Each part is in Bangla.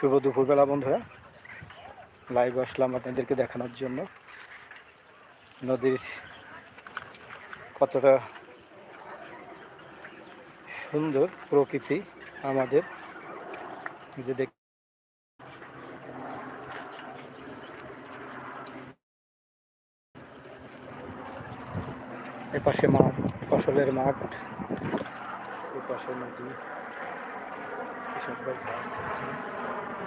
শুভ দুপুরবেলা, বন্ধুরা। লাইভ আসলাম আপনাদেরকে দেখানোর জন্য। নদীর কতটা সুন্দর প্রকৃতি আমাদের। যে দেখ এপাশে মাঠ, ফসলের মাঠ। এপাশে নদী। কৃষকরা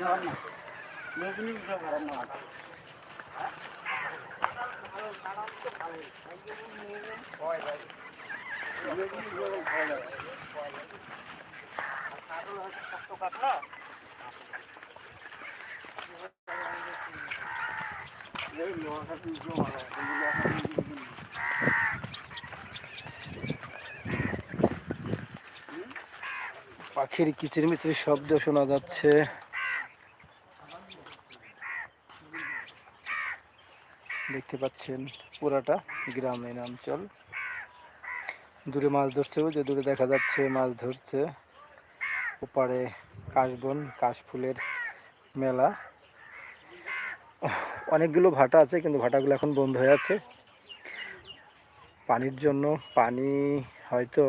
ধান করছে। পাখির কিচিরমিচির শব্দ শোনা যাচ্ছে। দেখতে পাচ্ছেন পুরাটা গ্রামীণ অঞ্চল। দূরে মাছ ধরছে যে দূরে দেখা যাচ্ছে মাছ ধরছে। ওপারে কাশবন, কাশফুলের মেলা। অনেকগুলো ভাটা আছে, কিন্তু ভাটাগুলো এখন বন্ধ হয়ে আছে। পানির জন্য পানি হয়তো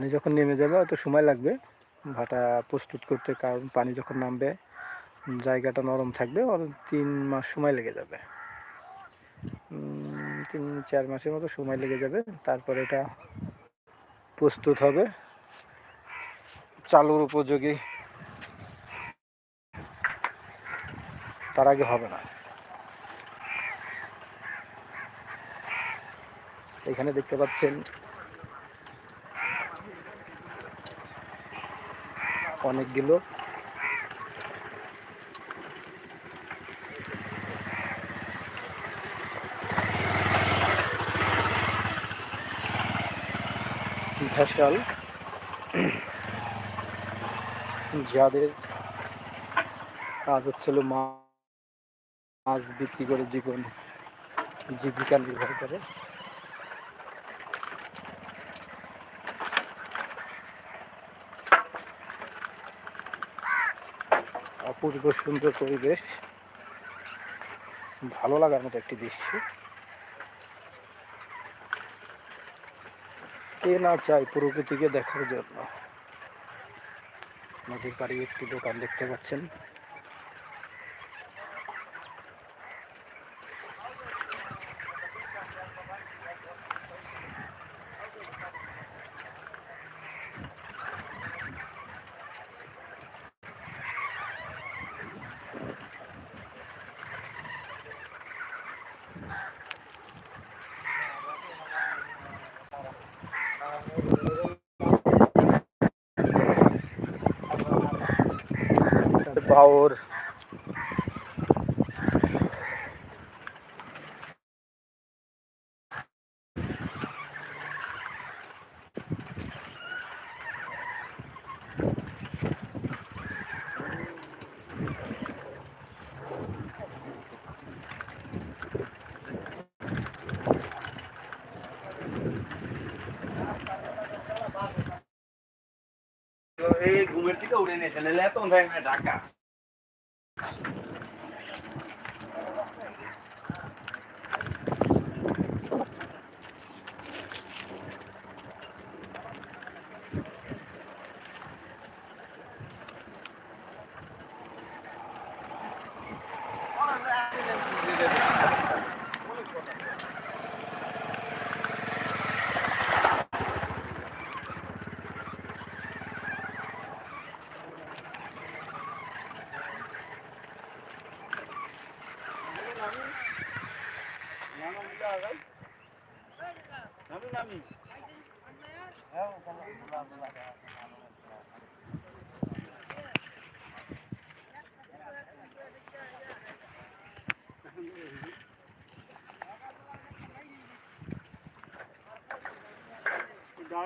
পানি যখন নেমে যাবে, অত সময় লাগবে। ভাটা প্রস্তুত করতে, কারণ পানি যখন নামবে, জায়গাটা নরম থাকবে ওর তিন মাস সময় লেগে যাবে। তিন, চার মাসের মতো সময় লেগে যাবে। তারপর এটা প্রস্তুত হবে। চালুর উপযোগী। তার আগে হবে না। এখানে দেখতে পাচ্ছেন অনেকগুলো। ভেসাল। যাদের কাজ হচ্ছিল মাছ বিক্রি করে জীবন জীবিকা নির্ভর করে। অপূর্ব সুন্দর পরিবেশ। ভালো লাগার মতো একটি দৃশ্য। কে না চায় প্রকৃতিকে দেখার জন্য? নদীর পাড়ি একটি দোকান দেখতে পাচ্ছেন। বাউর এই ঘুমের থেকে উড়ে নিয়েছে নাহলে এত অন্ধায় না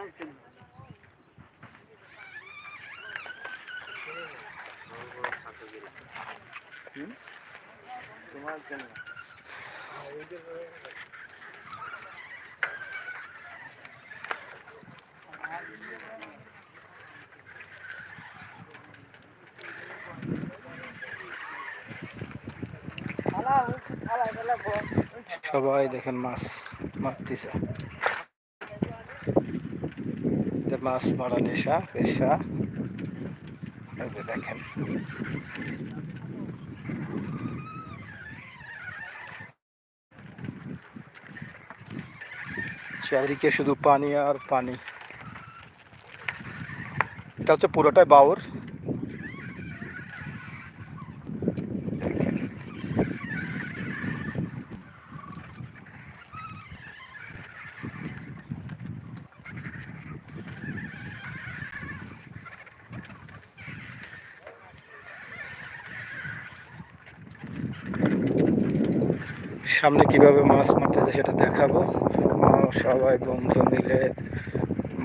ঢাকা সবাই দেখেন মাছ মারতেছে। মাছ মারা নেশা পেশা। দেখেন। চারিদিকে শুধু পানি আর পানি। এটা হচ্ছে পুরোটাই বাউর। সামনে কীভাবে মাছ মারতেছে সেটা দেখাবো। সবাই বন্ধু মিলে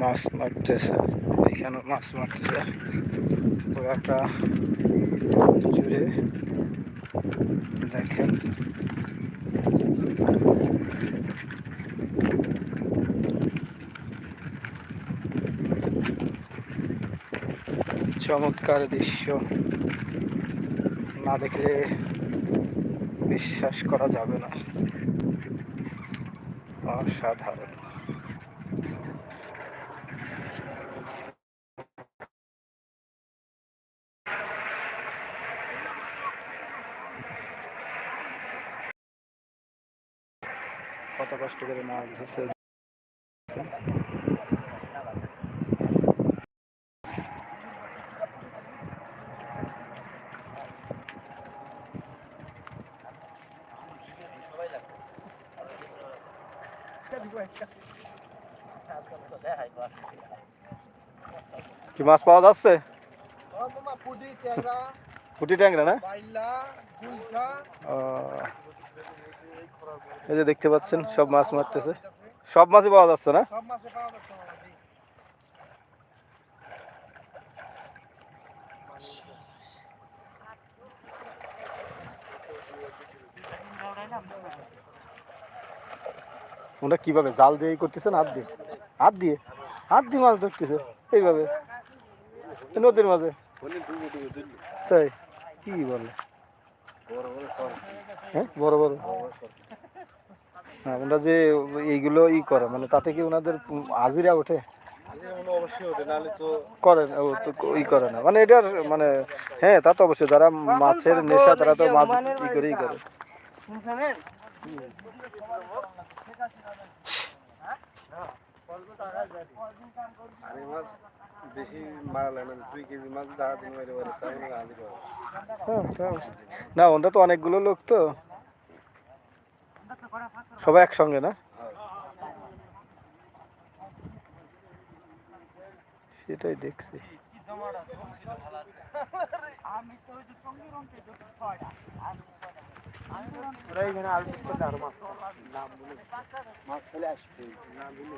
মাছ মারতেছে। এখানে মাছ মারতেছে পুরাটা জুড়ে। দেখেন। চমৎকার দৃশ্য। না দেখলে বিশ্বাস করা যাবে না। অসাধারণ। কত কষ্ট করে মাছ ধরছে। কি মাছ পাওয়া যাচ্ছে? পুটি ট্যাংরা না। এই যে দেখতে পাচ্ছেন, সব মাছ মারতেছে। সব মাছই পাওয়া যাচ্ছে না? ওটা কীভাবে জাল দিয়ে করতেছেন হাত দিয়ে। হাত দিয়ে? হাত দিয়ে মাছ ধরতেছে। এইভাবে। নদীর মাঝে। তাই। কি বলে? হ্যাঁ? বড় বড়। হ্যাঁ ওরা যে এইগুলো ই করে মানে তাতে কি ওনাদের হাজিরা ওঠে? করে ই করে না। মানে এটার মানে হ্যাঁ তা তো অবশ্যই। যারা মাছের নেশা, তারা তো মাছ ই করেই করে। আরে মাছ বেশি মারালে না দুই কেজি মাছ দাঁড়া দিন মেরে পারে তাই হাজির। না ওটা তো অনেকগুলো লোক তো। সবাই একসঙ্গে না? সেটাই দেখছি। ওরা এখানে আর মাছ নাম বলে মাছ ফেলে আসবে না বলে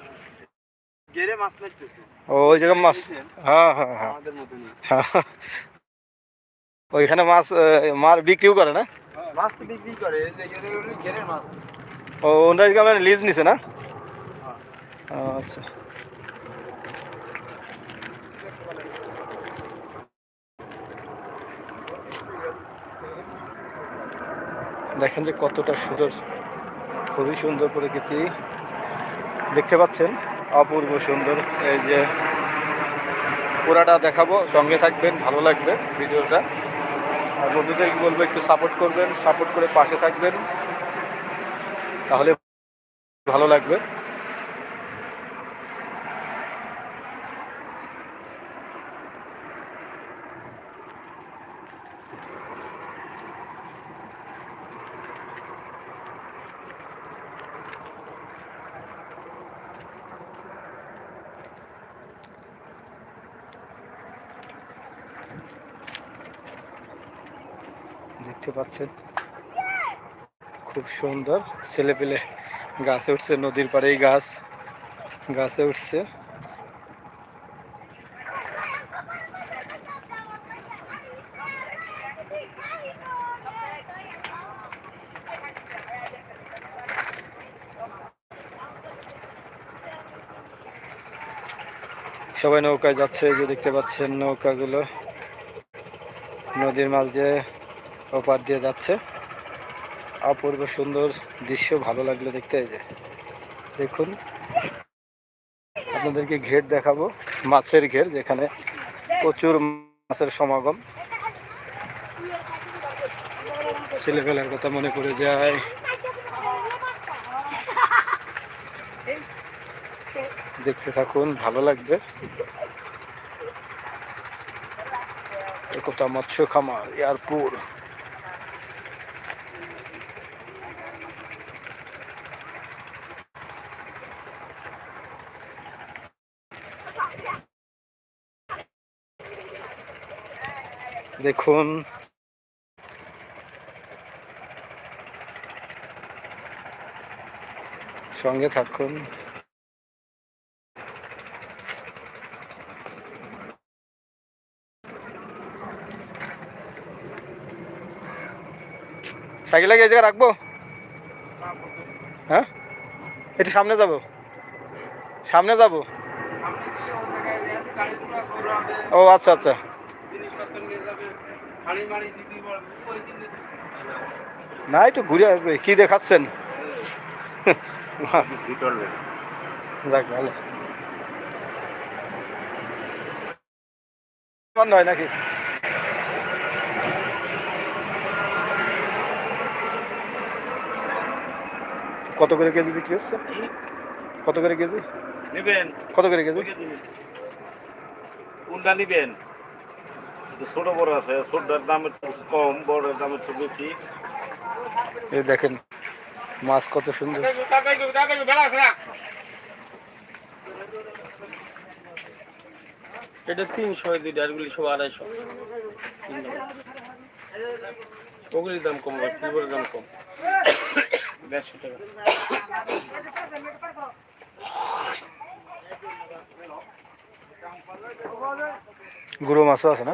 গেরে মাছ ওই জায়গা মাছ। হ্যাঁ হ্যাঁ হ্যাঁ। আমাদের মতনই হ্যাঁ। ওইখানে মাছ মার বিক্রিও করে না? মাছ তো বিক্রি করে এই যে গেরে মাছ। ও ওনার লিজ নিছে না? আচ্ছা। দেখেন যে কতটা সুন্দর খুবই সুন্দর প্রকৃতি। দেখতে পাচ্ছেন। অপূর্ব সুন্দর। এই যে পুরাটা দেখাবো, সঙ্গে থাকবেন, ভালো লাগবে ভিডিওটা। আর বন্ধুদেরকে বলব, একটু সাপোর্ট করবেন সাপোর্ট করে পাশে থাকবেন, তাহলে ভালো লাগবে দেখতে পাচ্ছেন। খুব সুন্দর। ছেলে পেলে গাছে উঠছে, নদীর পাড়েই গাছ, গাছে উঠছে। সবাই নৌকায় যাচ্ছে যে দেখতে পাচ্ছেন নৌকাগুলো। নদীর মাছ দিয়ে ওপার দিয়ে যাচ্ছে। অপূর্ব সুন্দর দৃশ্য, ভালো লাগল দেখতে। এই যে, দেখুন। আপনাদেরকে ঘের দেখাবো। মাছের ঘের, যেখানে প্রচুর মাছের সমাগম। ছেলেবেলার কথা মনে পড়ে যায়। দেখতে থাকুন, ভালো লাগবে। একতা মৎস্য খামার, এয়ারপুর। দেখুন। সঙ্গে থাকুন। সাইকেল এই জায়গায় রাখব? হ্যাঁ? একটু সামনে যাব। সামনে যাব? ও আচ্ছা আচ্ছা। না একটু ঘুরে আসবে কি দেখাচ্ছেন? যাক ভালো। বন্ধ হয় নাকি? কত করে কেজি বিক্রি হচ্ছে? কত করে কেজি? নেবেন। কত করে কেজি? কোনটা নেবেন? ছোট বড় আছে ছোটটার দাম একটু কম বড়ের দাম একটু বেশি। এই দেখেন মাছ কত সুন্দর। এটা তিনশো দুইটা সব আড়াইশো। ওগুলির দাম কম সিলভারের দাম কম। দেড়শো টাকা। গুঁড়ো মাছও আছে না?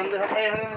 আচ্ছা আচ্ছা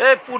এ পুডি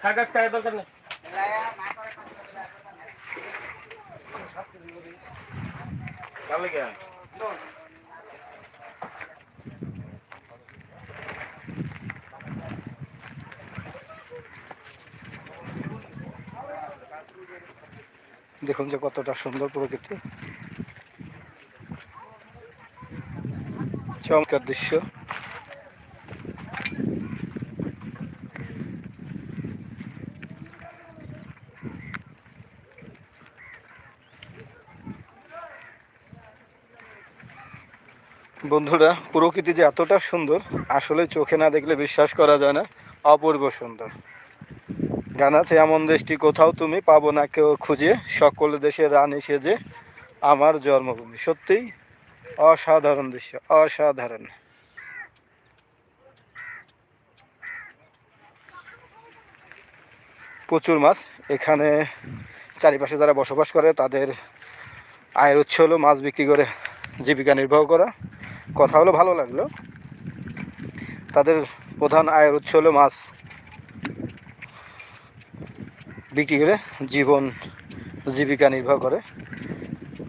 স্বাদ তাহলে কি দেখুন যে কতটা সুন্দর প্রকৃতি। চমৎকার দৃশ্য। বন্ধুরা, প্রকৃতি যে এতটা সুন্দর, আসলে চোখে না দেখলে বিশ্বাস করা যায় না। অপূর্ব সুন্দর। গান আছে, এমন দেশটি কোথাও তুমি পাবো না কেউ খুঁজে। সকল দেশের রানী সেজে আমার জন্মভূমি। সত্যিই অসাধারণ দৃশ্য, অসাধারণ। প্রচুর মাছ। এখানে চারিপাশে যারা বসবাস করে, তাদের আয়ের উৎস হলো মাছ বিক্রি করে জীবিকা নির্বাহ করা। কথা হলো ভালো লাগল। তাদের প্রধান আয়ের উৎস হলো মাছ। বিক্রি করে জীবন, জীবিকা নির্বাহ করে।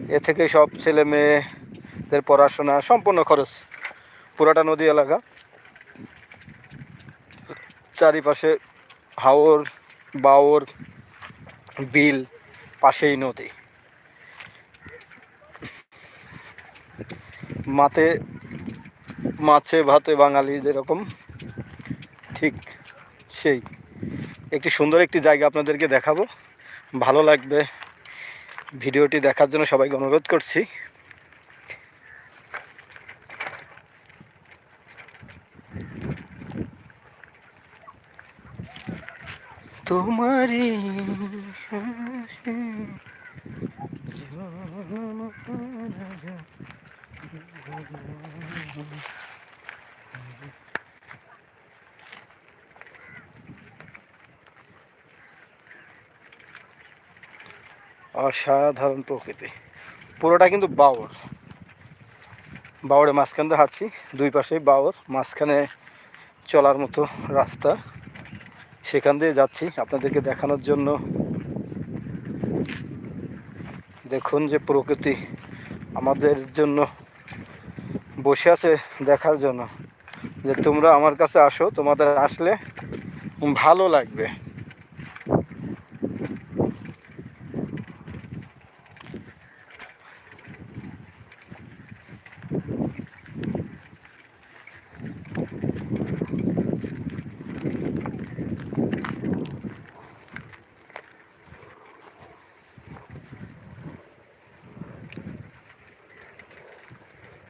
এ থেকে সব ছেলে মেয়েদের পড়াশোনা সম্পূর্ণ খরচ। পুরাটা নদী এলাকা। চারিপাশে হাওর, বাওর, বিল, পাশেই নদী। মাতে মাছে, ভাতে, বাঙালি যেরকম, ঠিক সেই। একটি সুন্দর একটি জায়গা আপনাদেরকে দেখাবো। ভালো লাগবে ভিডিওটি দেখার জন্য সবাইকে অনুরোধ করছি। তোমারই অসাধারণ প্রকৃতি। পুরোটা কিন্তু বাওর বাওড়ে মাঝখান দিয়ে হাঁটছি, দুই পাশেই বাওর মাঝখানে চলার মতো রাস্তা। সেখান দিয়ে যাচ্ছি আপনাদেরকে দেখানোর জন্য। দেখুন যে প্রকৃতি আমাদের জন্য বসে আছে দেখার জন্য। যে তোমরা আমার কাছে আসো, তোমাদের আসলে ভালো লাগবে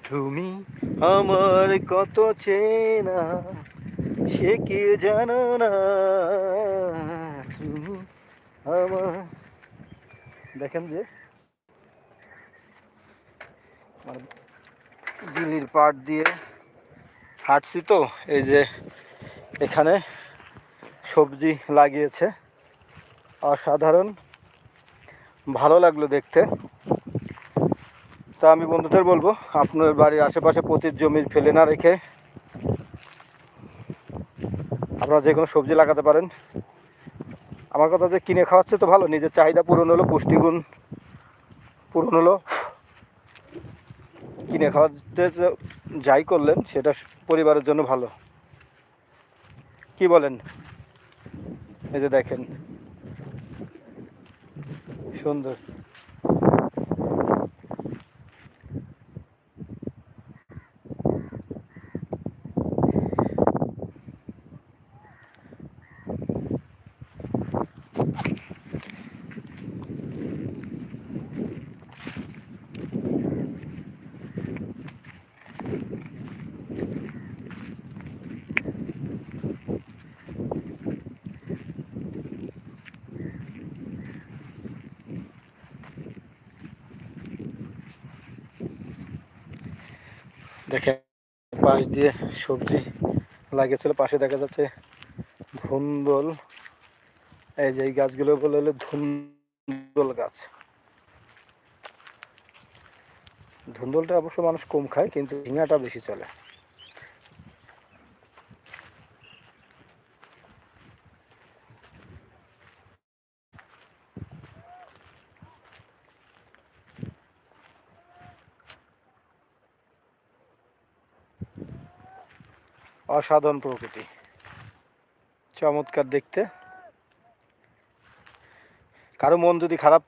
তুমি আমার কত চেনা, সে কি জানো না? আমার। দেখেন যে দিল্লির পাট দিয়ে হাঁটছি তো, এই যে এখানে সবজি লাগিয়েছে। অসাধারণ। ভালো লাগল দেখতে। তা আমি বন্ধুদের বলব, আপনার বাড়ির আশেপাশে পতির জমি ফেলে না রেখে আপনারা যে কোনো সবজি লাগাতে পারেন। আমার কথা যে কিনে খাওয়াচ্ছে তো ভালো, নিজের চাহিদা পূরণ হলো, পুষ্টিগুণ পূরণ হলো। কিনে খাওয়াতে যাই করলেন, সেটা পরিবারের জন্য ভালো। কি বলেন? এই যে দেখেন, সুন্দর দেখেন পাশ দিয়ে সবজি লাগিয়েছিল, পাশে দেখা যাচ্ছে ধুন্দল। এই যে এই গাছগুলো বলে হলো ধুন্দল গাছ। ধুন্দলটা অবশ্য মানুষ কম খায়, কিন্তু ঝিঙাটা বেশি চলে। অসাধারণ প্রকৃতি। চমৎকার দেখতে। কারও মন যদি খারাপ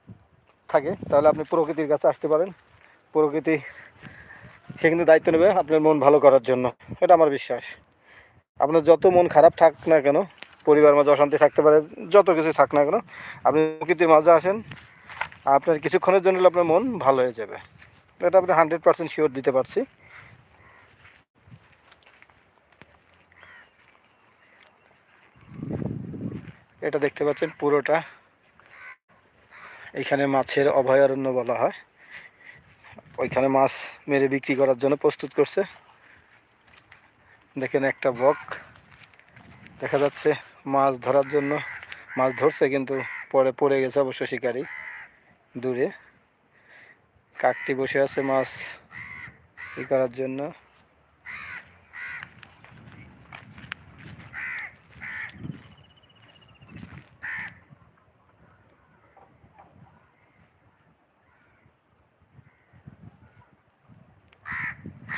থাকে, তাহলে আপনি প্রকৃতির কাছে আসতে পারেন। প্রকৃতি সে কিন্তু দায়িত্ব নেবে আপনার মন ভালো করার জন্য। এটা আমার বিশ্বাস। আপনার যত মন খারাপ থাক না কেন, পরিবার মাঝে অশান্তি থাকতে পারে, যত কিছু থাক না কেন, আপনি প্রকৃতির মাঝে আসেন, আপনার কিছুক্ষণের জন্য আপনার মন ভালো হয়ে যাবে। এটা আপনি হান্ড্রেড পার্সেন্ট শিওর দিতে পারছি। এটা দেখতে পাচ্ছেন পুরোটা। এখানে মাছের অভয়ারণ্য বলা হয়। ওইখানে মাছ মেরে বিক্রি করার জন্য প্রস্তুত করছে। দেখেন একটা বক। দেখা যাচ্ছে মাছ ধরার জন্য, মাছ ধরছে কিন্তু পরে পড়ে গেছে অবশ্য শিকারি দূরে। কাকটি বসে আছে মাছ ই করার জন্য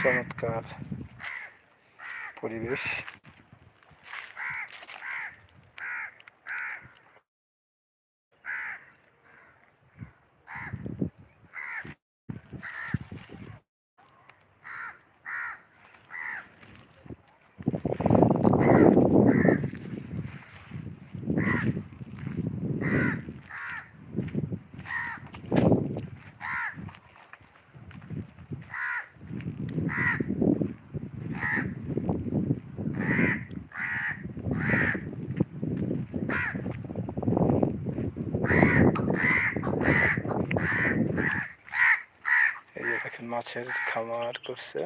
চমৎকার পরিবেশ এই যে দেখেন মাছের খামার করছে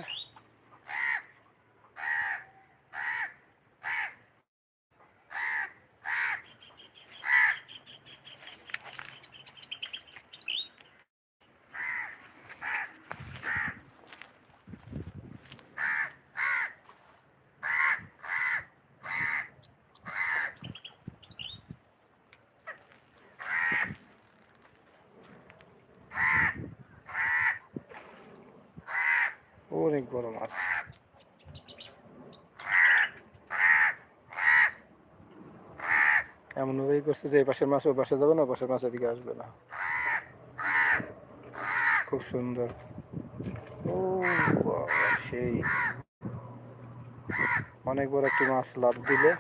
অনেক বড় মাছ এমনভাবেই করছে যে পাশের মাছ, ওই পাশে যাবে না ও পাশের মাছ এদিকে আসবে না। খুব সুন্দর। ও সেই। অনেক বড় একটি মাছ লাভ দিলে।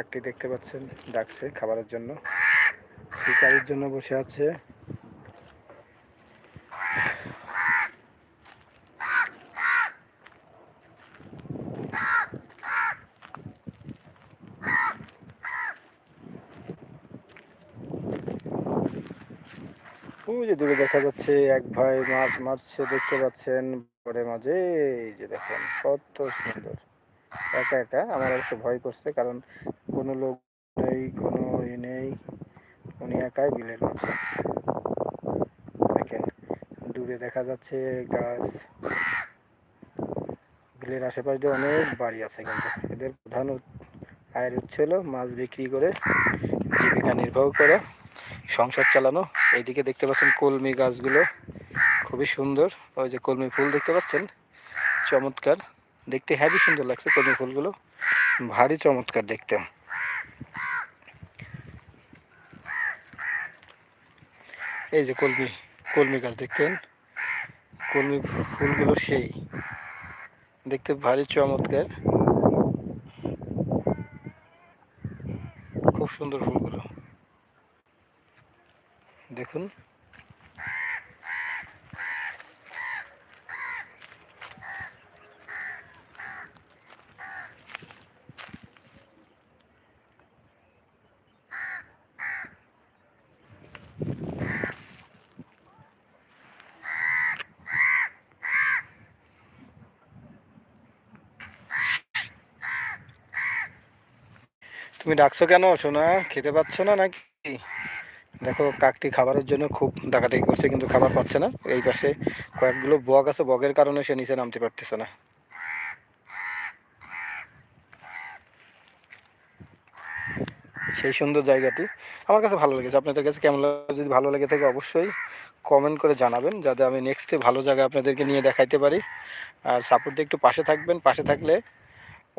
কাকটি দেখতে পাচ্ছেন ডাকছে খাবারের জন্য। শিকারির জন্য বসে আছে। ওই যে দূরে দেখা যাচ্ছে, এক ভাই মাছ মারছে, দেখতে পাচ্ছেন পরে মাঝে। এই যে দেখেন, কত সুন্দর। একা একা, আমার অবশ্য ভয় করছে, কারণ কোনো লোক নেই, কোনো ই নেই। উনি একাই বিলের মাছ দেখেন, দূরে দেখা যাচ্ছে গাছ। বিলের আশেপাশে অনেক বাড়ি আছে কিন্তু। এদের প্রধান আয়ের উৎস হলো মাছ বিক্রি করে, জীবিকা নির্বাহ করে, সংসার চালানো। এইদিকে দেখতে পাচ্ছেন কলমি গাছগুলো। খুবই সুন্দর। ওই যে কলমি ফুল দেখতে পাচ্ছেন? চমৎকার। দেখতে হেভি সুন্দর লাগছে কলমি ফুলগুলো। ভারী চমৎকার দেখতে। এই যে কলমি কলমি গাছ দেখতেন? কলমি ফুলগুলো সেই। দেখতে ভারী চমৎকার। খুব সুন্দর ফুলগুলো। দেখুন। তুমি ডাকছো কেন শোনা খেতে পাচ্ছ না নাকি? দেখো, কাকটি খাবারের জন্য খুব ডাকাডাকি করছে, কিন্তু খাবার পাচ্ছে না। এই পাশে কয়েকগুলো বগ আছে বগের কারণে সে নিচে নামতে পারতেছে না। সেই সুন্দর জায়গাটি। আমার কাছে ভালো লেগেছে। আপনাদের কাছে কেমন যদি ভালো লেগে থাকে, অবশ্যই কমেন্ট করে জানাবেন, যাতে আমি নেক্সটে ভালো জায়গা আপনাদেরকে নিয়ে দেখাইতে পারি। আর সাপোর্ট একটু পাশে থাকবেন। পাশে থাকলে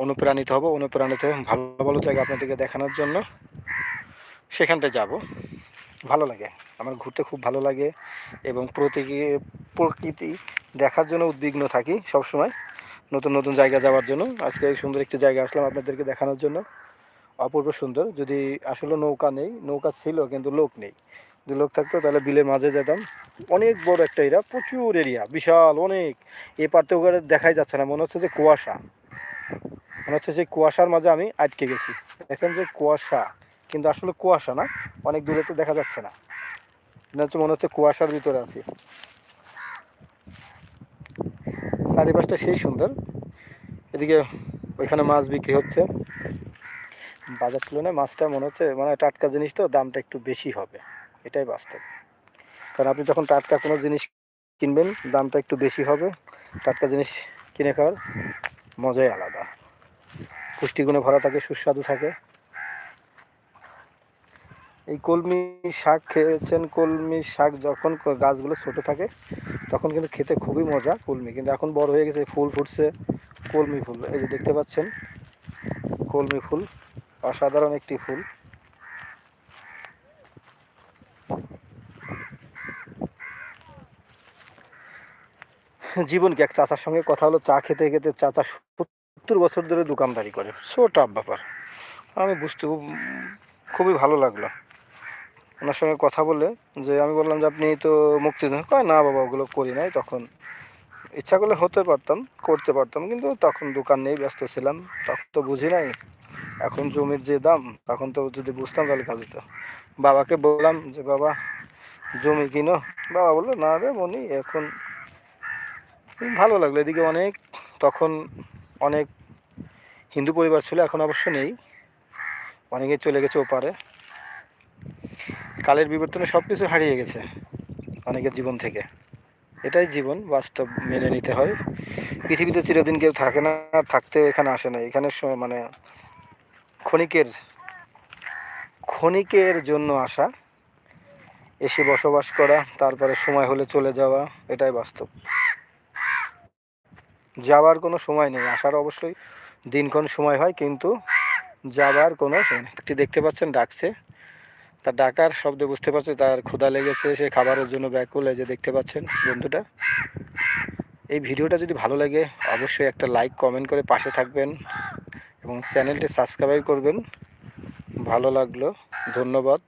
অনুপ্রাণিত হব, অনুপ্রাণিত ভালো ভালো জায়গা আপনাদেরকে দেখানোর জন্য সেখানটায় যাব। ভালো লাগে, আমার ঘুরতে খুব ভালো লাগে এবং প্রতীকী, প্রকৃতি দেখার জন্য উদ্বিগ্ন থাকি সব সময় নতুন নতুন জায়গা যাওয়ার জন্য। আজকে সুন্দর একটি জায়গা আসলাম আপনাদেরকে দেখানোর জন্য। অপূর্ব সুন্দর। যদি আসলে নৌকা নেই, নৌকা ছিল কিন্তু লোক নেই। যদি লোক থাকতো তাহলে বিলের মাঝে যেতাম। অনেক বড় একটা এরিয়া, প্রচুর এরিয়া, বিশাল, অনেক। এ পারতে ওখানে দেখাই যাচ্ছে না, মনে হচ্ছে যে কুয়াশা। মনে হচ্ছে সেই কুয়াশার মাঝে আমি আটকে গেছি। দেখেন যে কুয়াশা, কিন্তু আসলে কুয়াশা না, অনেক দূরে তো দেখা যাচ্ছে না। মনে হচ্ছে মনে হচ্ছে কুয়াশার ভিতরে আছি। চারিপাশটা সেই সুন্দর। এদিকে ওইখানে মাছ বিক্রি হচ্ছে। বাজার তুলনায় মাছটা মনে হচ্ছে মানে টাটকা জিনিস তো, দামটা একটু বেশি হবে। এটাই বাস্তব। কারণ আপনি যখন টাটকা কোনো জিনিস কিনবেন, দামটা একটু বেশি হবে। টাটকা জিনিস কিনে খাওয়ার মজাই আলাদা। পুষ্টিগুণে ভরা থাকে, সুস্বাদু থাকে। এই কলমি শাক খেয়েছেন, কলমি শাক যখন গাছগুলো ছোট থাকে, তখন কিন্তু খেতে খুবই মজা কলমি। কিন্তু এখন বড় হয়ে গেছে, ফুল ফুটছে, কলমি ফুল। এই যে দেখতে পাচ্ছেন, কলমি ফুল, অসাধারণ একটি ফুল। জীবন কি এক চাচার সঙ্গে কথা হলো? চা খেতে খেতে চাচা সত্তর বছর ধরে দোকানদারি করে। সো টাফ ব্যাপার। আমি বুঝতে খুব- খুবই ভালো লাগল। ওনার সঙ্গে কথা বলে যে আমি বললাম যে আপনি তো মুক্তি দেন। কয়, না বাবা, ওগুলো করি নাই। তখন ইচ্ছা করলে হতে পারতাম, করতে পারতাম, কিন্তু তখন দোকান নেই ব্যস্ত ছিলাম। তখন তো বুঝি নাই। এখন জমির যে দাম, তখন তো যদি বুঝতাম তাহলে কাজ হতো। বাবাকে বললাম যে, বাবা, জমি কিনো। বাবা বলল, না রে মনি, এখন ভালো লাগল। এদিকে অনেক তখন অনেক হিন্দু পরিবার ছিল, এখন অবশ্য নেই। অনেকে চলে গেছে ওপারে। কালের বিবর্তনে সব কিছু হারিয়ে গেছে অনেকের জীবন থেকে। এটাই জীবন, বাস্তব মেনে নিতে হয়। পৃথিবীতে চিরদিন কেউ থাকে না থাকতে এখানে আসে না। এখানে মানে ক্ষণিকের ক্ষণিকের জন্য আসা, এসে বসবাস করা, তারপরে সময় হলে চলে যাওয়া, এটাই বাস্তব। যাওয়ার কোনো সময় নেই। আসার অবশ্যই দিনক্ষণ সময় হয়, কিন্তু যাবার কোনো একটি দেখতে পাচ্ছেন ডাকছে। তার ডাকার শব্দে বুঝতে পারছে তার ক্ষুধা লেগেছে, সে খাবারের জন্য ব্যাকুল যে দেখতে পাচ্ছেন বন্ধুটা। এই ভিডিওটা যদি ভালো লাগে, অবশ্যই একটা লাইক কমেন্ট করে পাশে থাকবেন এবং চ্যানেলটি সাবস্ক্রাইব করবেন। ভালো লাগল। ধন্যবাদ।